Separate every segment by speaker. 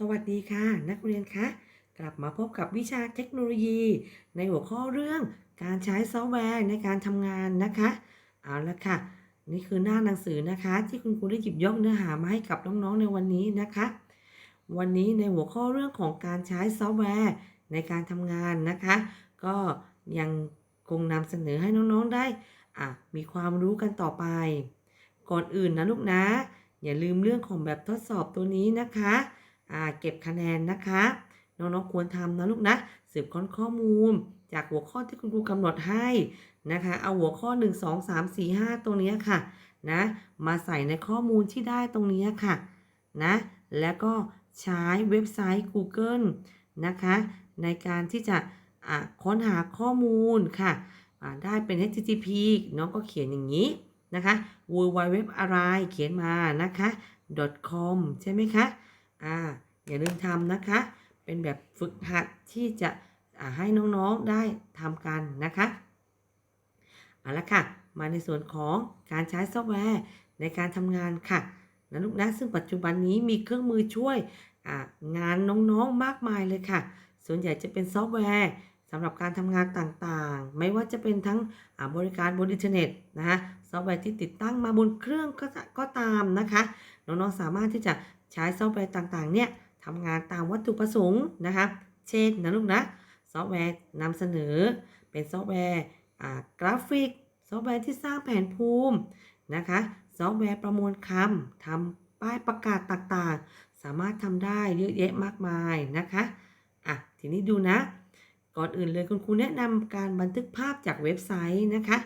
Speaker 1: สวัสดีค่ะ นักเรียนคะกลับมาพบกับวิชาเทคโนโลยี ในหัวข้อเรื่องการใช้ซอฟต์แวร์ในการทำงานนะคะเอาละค่ะ นี่คือหน้าหนังสือนะคะ ที่คุณครูได้หยิบยกเนื้อหามาให้กับน้องๆในวันนี้นะคะ วันนี้ในหัวข้อเรื่องของการใช้ซอฟต์แวร์ในการทำงานนะคะ ก็ยังคงนำเสนอให้น้องๆได้อะมีความรู้กันต่อไป ก่อนอื่นนะลูกนะ อย่าลืมเรื่องของแบบทดสอบตัวนี้นะคะ เก็บคะแนนนะคะ น้องๆควรทำนะลูกนะ สืบค้นข้อมูล จากหัวข้อที่คุณครูกำหนดให้นะคะ เอาหัวข้อ 1 2 3 4 5 ตรงนี้ค่ะนะมาใส่ในข้อมูลที่ได้ตรงนี้ค่ะนะแล้วก็ใช้เว็บไซต์ Google นะคะ ในการที่จะะค้นหาข้อมูลค่ะได้เป็น HTTP น้องก็เขียนอย่างนี้นะคะ www อะไรเขียนมานะคะ .com ใช่ไหมคะ อ่าอย่าลืมทำนะคะ เป็นแบบฝึกหัดที่จะให้น้องๆได้ทำกันนะคะเอาละค่ะ มาในส่วนของการใช้ซอฟต์แวร์ในการทำงานค่ะนะลูกนะซึ่งปัจจุบันนี้มีเครื่องมือช่วยงานน้องๆมากมายเลยค่ะ ส่วนใหญ่จะเป็นซอฟต์แวร์ สำหรับการทำงานต่างๆ ไม่ว่าจะเป็นทั้งบริการบนอินเทอร์เน็ตนะคะซอฟต์แวร์ที่ติดตั้งมาบนเครื่องก็จะก็ตามนะคะน้องๆสามารถที่จะใช้ซอฟต์แวร์ต่างๆเนี่ยทำงานตามวัตถุประสงค์นะคะเช่นนะลูกนะซอฟต์แวร์นำเสนอ เป็นซอฟต์แวร์กราฟิก ซอฟต์แวร์ที่สร้างแผนภูมินะคะซอฟต์แวร์ประมวลคำทำป้ายประกาศต่างๆ สามารถทำได้เยอะแยะมากมายนะคะอะทีนี้ดูนะ ก่อนอื่นเลยคุณครูแนะนำการบันทึกภาพจากเว็บไซต์นะคะ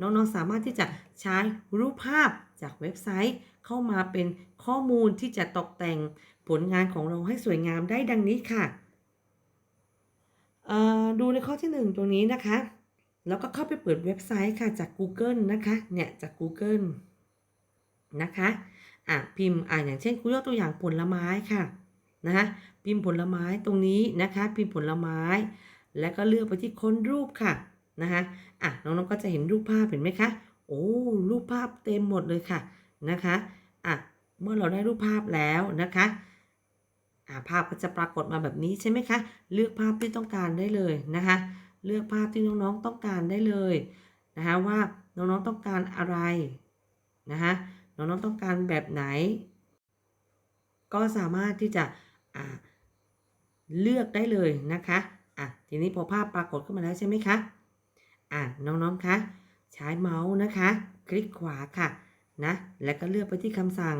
Speaker 1: น้องๆสามารถที่จะใช้รูปภาพจากเว็บไซต์ เข้ามาเป็นข้อมูลที่จะตกแต่งผลงานของเราให้สวยงามได้ดังนี้ค่ะดูในข้อที่ 1 ตรงนี้นะคะ แล้วก็เข้าไปเปิดเว็บไซต์ค่ะจาก Google นะคะ เนี่ยจาก Google นะคะ อะพิมพ์ อะอย่างเช่นครูยกตัวอย่างผลไม้ค่ะ นะคะพิมพ์ผลไม้ตรงนี้นะคะ พิมพ์ผลไม้ แล้วก็เลือกไปที่ค้นรูปค่ะนะคะอะน้องๆก็จะเห็นรูปภาพเห็นไหมคะ โอ้รูปภาพเต็มหมดเลยค่ะนะคะอะเมื่อเราได้รูปภาพแล้วนะคะอะภาพก็จะปรากฏมาแบบนี้ใช่ไหมคะ เลือกภาพที่ต้องการได้เลยนะคะ เลือกภาพที่น้องๆต้องการได้เลยนะคะว่าน้องๆต้องการอะไรนะคะน้องๆต้องการแบบไหน ก็สามารถที่จะอ่าเลือกได้เลยนะคะ อะทีนี้พอภาพปรากฏขึ้นมาแล้วใช่ไหมคะอะน้องๆคะใช้เมาส์นะคะ คลิกขวาค่ะนะแล้วก็เลือกไปที่คำสั่ง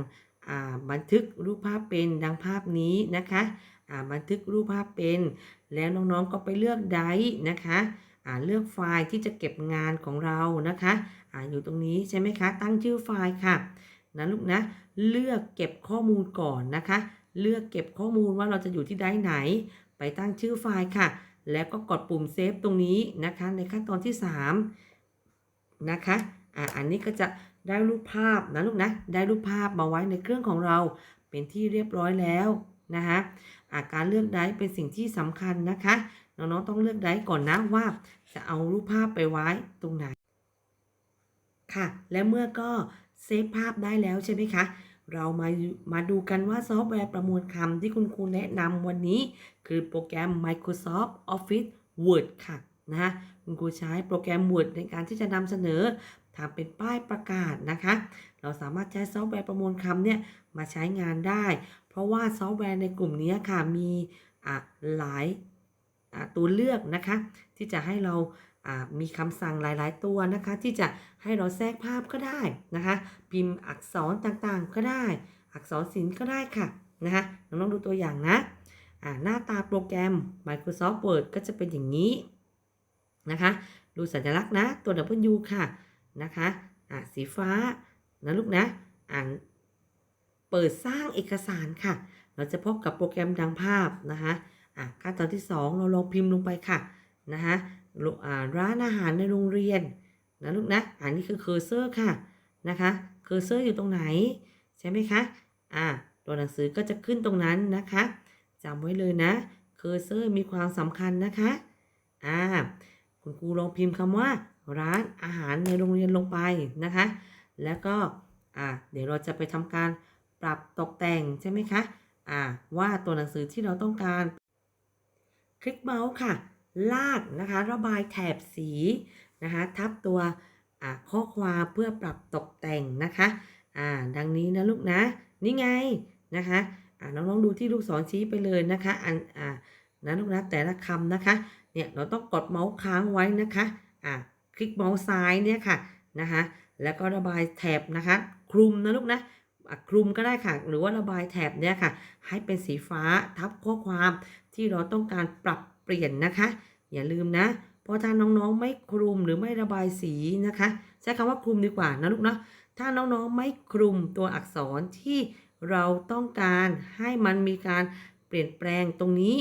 Speaker 1: อ่าบันทึกรูปภาพเป็นดังภาพนี้นะคะอ่าบันทึกรูปภาพเป็น แล้วน้องๆก็ไปเลือกไดนะคะอ่าเลือกไฟล์ที่จะเก็บงานของเรานะคะอ่าอยู่ตรงนี้ใช่ไหมคะ ตั้งชื่อไฟล์ค่ะนะลูกนะเลือกเก็บข้อมูลก่อนนะคะ เลือกเก็บข้อมูลว่าเราจะอยู่ที่ไดไหน ไปตั้งชื่อไฟล์ค่ะ แล้วก็กดปุ่มเซฟตรงนี้นะคะ ในขั้นตอนที่ 3 นะคะ อ่าอันนี้ก็จะได้รูปภาพนะลูกนะ ได้รูปภาพมาไว้ในเครื่องของเราเป็นที่เรียบร้อยแล้วนะคะอ่าการเลือกไดร์เป็นสิ่งที่สำคัญนะคะ น้องๆต้องเลือกไดร์ก่อนนะว่าจะเอารูปภาพไปไว้ตรงไหน ค่ะ และเมื่อก็เซฟภาพได้แล้วใช่ไหมคะ เรามามาดูกันว่าซอฟต์แวร์ประมวลคำที่คุณครูแนะนำวันนี้ คือโปรแกรม Microsoft Office Word ค่ะนะคะคุณครูใช้โปรแกรม Word ในการที่จะนำเสนอทำเป็นป้ายประกาศนะคะ เราสามารถใช้ซอฟต์แวร์ประมวลคำเนี่ยมาใช้งานได้ เพราะว่าซอฟต์แวร์ในกลุ่มนี้ค่ะมีอะหลายอะตัวเลือกนะคะ ที่จะให้เรา มีคำสั่งหลาย ๆ ตัวนะคะ ที่จะให้เราแทรกภาพก็ได้นะคะ พิมพ์อักษรต่างๆก็ได้ อักษรศิลป์ก็ได้ค่ะนะคะน้องๆดูตัวอย่างนะอ่าหน้าตาโปรแกรม Microsoft Word ก็จะเป็นอย่างนี้นะคะ ดูสัญลักษณ์นะ ตัว W ค่ะนะคะอ่าสีฟ้านะลูกนะอ่านเปิดสร้างเอกสารค่ะ เราจะพบกับโปรแกรมดังภาพนะคะอะขั้นตอนที่ 2 เราลองพิมพ์ลงไปค่ะนะคะ ร้านอาหารในโรงเรียนนะลูกนะ อันนี้คือเคอร์เซอร์ค่ะนะคะเคอร์เซอร์อยู่ตรงไหน ใช่ไหมคะ อ่า ตัวหนังสือก็จะขึ้นตรงนั้นนะคะจำไว้เลยนะ เคอร์เซอร์มีความสำคัญนะคะ อ่า คุณครูลองพิมพ์คำว่า ร้านอาหารในโรงเรียนลงไปนะคะ แล้วก็ อ่า เดี๋ยวเราจะไปทำการปรับตกแต่งใช่ไหมคะ อ่า ว่าตัวหนังสือที่เราต้องการ คลิกเมาส์ค่ะ ลากนะคะ ระบายแถบสีนะคะ ทับตัวข้อความเพื่อปรับตกแต่งนะคะอ่าดังนี้นะลูกนะ นี่ไงนะคะอ่าน้องๆดูที่ลูกศรชี้ไปเลยนะคะอันอ่านะลูกนะแต่ละคำนะคะเนี่ยเราต้องกดเมาส์ค้างไว้นะคะอ่าคลิกเมาส์ซ้ายเนี่ยค่ะนะคะแล้วก็ระบายแถบนะคะ คลุมนะลูกนะคลุมก็ได้ค่ะ หรือว่าระบายแถบเนี่ยค่ะ ให้เป็นสีฟ้าทับข้อความที่เราต้องการปรับ เปลี่ยนนะคะ อย่าลืมนะเพราะถ้าน้องๆไม่คลุมหรือไม่ระบายสีนะคะ ใช้คำว่าคลุมดีกว่านะลูกเนาะถ้าน้องๆไม่คลุมตัวอักษรที่เราต้องการให้มันมีการเปลี่ยนแปลงตรงนี้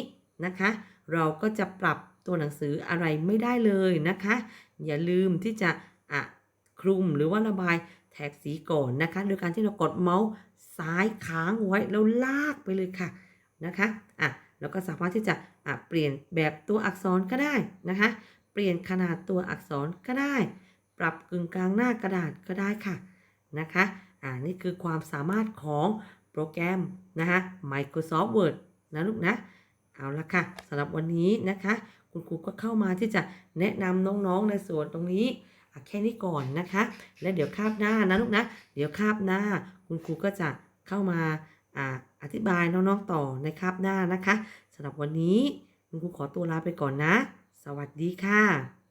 Speaker 1: นะคะ เราก็จะปรับตัวหนังสืออะไรไม่ได้เลยนะคะ อย่าลืมที่จะอะคลุมหรือว่าระบายแท็กสีก่อนนะคะ โดยการที่เรากดเมาส์ซ้ายค้างไว้แล้วลากไปเลยค่ะนะคะอะ แล้วก็สามารถที่จะะเปลี่ยนแบบตัวอักษรก็ได้นะคะ เปลี่ยนขนาดตัวอักษรก็ได้ ปรับกึ่งกลางหน้ากระดาษก็ได้ค่ะนะคะอ่านี่คือความสามารถของโปรแกรมนะคะ Microsoft Word นะลูกนะเอาละค่ะสำหรับวันนี้นะคะ คุณครูก็เข้ามาที่จะแนะนำน้องๆในส่วนตรงนี้แค่นี้ก่อนนะคะ และเดี๋ยวคาบหน้านะลูกนะ เดี๋ยวคาบหน้า คุณครูก็จะเข้ามา อธิบายน้องๆต่อในคาบหน้านะคะสำหรับวันนี้คุณครูขอตัวลาไปก่อนนะ สวัสดีค่ะ